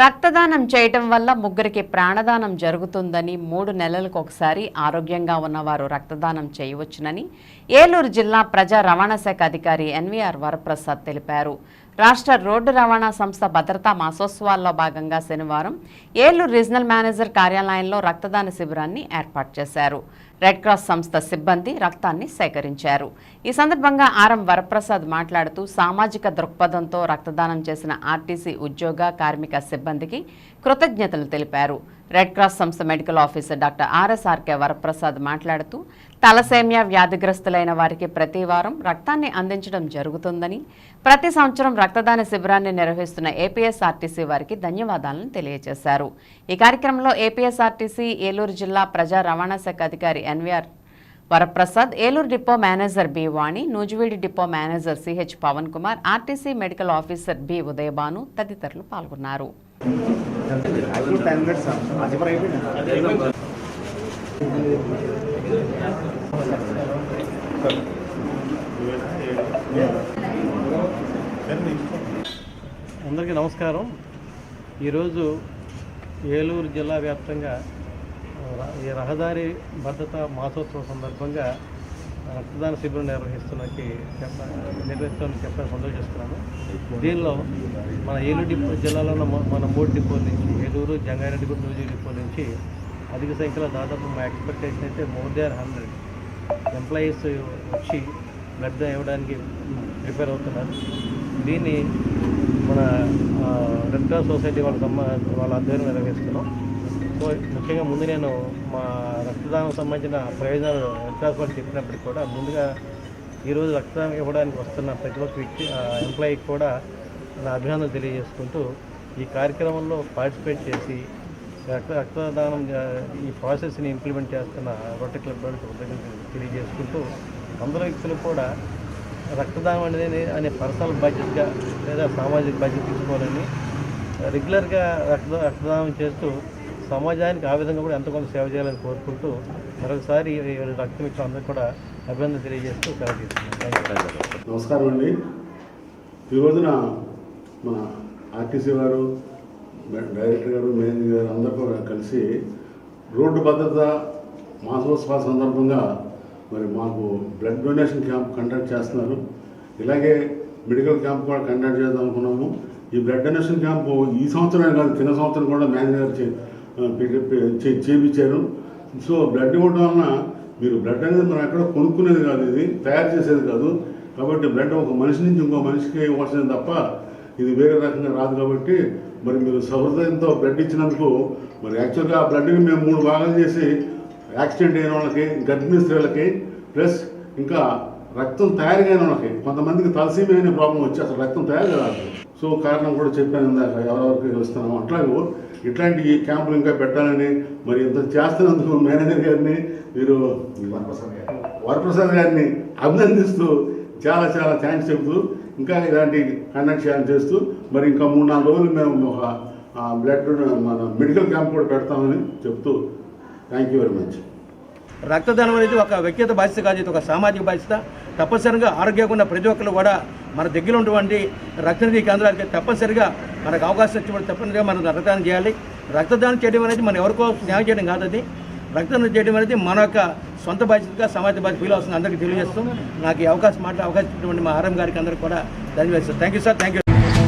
రక్తదానం చేయటం వల్ల ముగ్గురికి ప్రాణదానం జరుగుతుందని మూడు నెలలకు ఒకసారి ఆరోగ్యంగా ఉన్నవారు రక్తదానం చేయవచ్చునని ఏలూరు జిల్లా ప్రజా రవాణా శాఖ అధికారి ఎన్వీఆర్ వరప్రసాద్ తెలిపారు. రాష్ట్ర రోడ్డు రవాణా సంస్థ భద్రతా మాసోత్సవాల్లో భాగంగా శనివారం ఏలూరు రీజనల్ మేనేజర్ కార్యాలయంలో రక్తదాన శిబిరాన్ని ఏర్పాటు చేశారు. రెడ్ క్రాస్ సంస్థ సిబ్బంది రక్తాన్ని సేకరించారు. ఈ సందర్భంగా ఆర్ఎం వరప్రసాద్ మాట్లాడుతూ సామాజిక దృక్పథంతో రక్తదానం చేసిన ఆర్టీసీ ఉద్యోగ కార్మిక సిబ్బందికి కృతజ్ఞతలు తెలిపారు. రెడ్ క్రాస్ సంస్థ medical officer doctor RSRK Varaprasad మాట్లాడుతూ తలసేమియా వ్యాధిగ్రస్తులైన వారికి ప్రతి వారం రక్తాన్ని అందించడం జరుగుతుందని ప్రతి సంవత్సరం రక్తదాన శిబిరాన్ని నిర్వహిస్తున్న ఏపీఎస్ఆర్టీసీ వారికి ధన్యవాదాలను తెలియజేశారు. ఈ కార్యక్రమంలో ఏపీఎస్ఆర్టీసీ ఏలూరు జిల్లా ప్రజా రవాణా శాఖ అధికారి NVR Varaprasad Eluru depot manager B Vani నూజివీడి depot manager CH Pavan Kumar RTC medical officer B Udayabhanu తదితరులు పాల్గొన్నారు. అందరికీ నమస్కారం. ఈరోజు ఏలూరు జిల్లా వ్యాప్తంగా ఈ రహదారి భద్రత మాసోత్సవం సందర్భంగా రక్తదాన శిబిరం నిర్వహిస్తున్నకి చెప్ప నిర్వహిస్తామని చెప్పని సంతోషిస్తున్నాను దీనిలో మన ఏలూరు డిపో జిల్లాలో ఉన్న మన మూడు డిపోల నుంచి ఏలూరు జంగారెడ్డిగూడ నూజీ డిపో నుంచి అధిక సంఖ్యలో దాదాపు మా ఎక్స్పెక్టేషన్ అయితే మోర్ దాన్ హండ్రెడ్ ఎంప్లాయీస్ వచ్చి బ్లడ్ ఇవ్వడానికి ప్రిపేర్ అవుతున్నారు. దీన్ని మన రెడ్ క్రాస్ సొసైటీ వాళ్ళ సంబ వాళ్ళ ఆధ్వర్యంలో నిర్వహిస్తున్నాం. ముఖ్యంగా ముందు నేను మా రక్తదానం సంబంధించిన ప్రయోజనాలు రెడ్ వాళ్ళు చెప్పినప్పటికీ కూడా ముందుగా ఈరోజు రక్తదానం ఇవ్వడానికి వస్తున్న ప్రతి ఒక్క వ్యక్తి ఎంప్లాయీకి కూడా నా అభినందనలు తెలియజేసుకుంటూ ఈ కార్యక్రమంలో పార్టిసిపేట్ చేసి రక్త రక్తదానం ఈ ప్రాసెస్ని ఇంప్లిమెంట్ చేస్తున్న రొట్టె క్లబ్ తెలియజేసుకుంటూ అందరూ వ్యక్తులు కూడా రక్తదానం అనేది అనే పర్సనల్ బాధ్యతగా లేదా సామాజిక బాధ్యత తీసుకోవాలని రెగ్యులర్గా రక్త రక్తదానం చేస్తూ సమాజానికి ఆ విధంగా కూడా ఎంత కొంత సేవ చేయాలని కోరుకుంటూ మరొకసారి ఈ రక్తం ఇచ్చిన అందరూ కూడా అభినందన తెలియజేస్తూ సెలవు తీసుకున్నాను నమస్కారం అండి. ఈ రోజున మన ఆర్టీసీ వారు డైరెక్టర్ గారు మేనేజర్ గారు అందరూ కూడా కలిసి రోడ్డు భద్రత మాసోత్సవ సందర్భంగా మరి మాకు బ్లడ్ డొనేషన్ క్యాంప్ కండక్ట్ చేస్తున్నారు. ఇలాగే మెడికల్ క్యాంప్ కూడా కండక్ట్ చేద్దాం అనుకున్నాము. ఈ బ్లడ్ డొనేషన్ క్యాంపు ఈ సంవత్సరమే కాదు కింద సంవత్సరం కూడా మేనేజర్ చేయించారు సో బ్లడ్ ఇవ్వడం వలన మీరు బ్లడ్ అనేది మనం ఎక్కడ కొనుక్కునేది కాదు ఇది తయారు చేసేది కాదు. కాబట్టి బ్లడ్ ఒక మనిషి నుంచి ఇంకో మనిషికి ఇవ్వాల్సింది తప్ప ఇది వేరే రకంగా రాదు కాబట్టి మరి మీరు సహృదయంతో బ్లడ్ ఇచ్చినందుకు మరి యాక్చువల్గా ఆ బ్లడ్ని మేము మూడు భాగాలు చేసి యాక్సిడెంట్ అయిన వాళ్ళకి గర్భిణీ స్త్రీలకి ప్లస్ ఇంకా రక్తం తయారు అయిన వాళ్ళకి. కొంతమందికి తలసీమి అనే ప్రాబ్లం వచ్చి అసలు రక్తం తయారు కాదు. సో కారణం కూడా చెప్పాను ఇందాక ఎవరెవరికి వస్తున్నాము అట్లాగే ఇట్లాంటి ఈ క్యాంపులు ఇంకా పెట్టాలని మరి ఇంత చేస్తున్నందుకు మేనేజర్ గారిని మీరు వరప్రసాద్ గారిని. అభినందిస్తూ చాలా చాలా థ్యాంక్స్ చెబుతూ ఇంకా ఇలాంటి కండక్ట్ చేయాలని చేస్తూ మరి ఇంకా మూడు నాలుగు రోజులు మేము ఒక బ్లడ్ మన మెడికల్ క్యాంప్ కూడా పెడతామని చెప్తూ థ్యాంక్ యూ వెరీ మచ్. రక్తదానం అనేది ఒక వ్యక్తిగత బాధ్యత కాదు ఇది ఒక సామాజిక బాధ్యత. తప్పనిసరిగా ఆరోగ్యంగా ఉన్న ప్రతి ఒక్కరు కూడా మన దగ్గర ఉన్నటువంటి రక్తనిధి కేంద్రాలకి తప్పనిసరిగా మనకు అవకాశం వచ్చినప్పుడు తప్పనిసరిగా మనం రక్తదానం చేయాలి. రక్తదానం చేయడం అనేది మనం ఎవరికో న్యాయం చేయడం కాదు అది. రక్తదానం చేయడం అనేది మన యొక్క సొంత బాధ్యతగా సమాజ బాధ్యత ఫీల్ అవుతుంది అందరికీ తెలియజేస్తాం నాకు ఈ అవకాశం మాట్లాడే అవకాశం ఇచ్చినటువంటి మా ఆర్ఎం గారికి అందరికీ కూడా ధన్యవాదాలు thank you sir thank you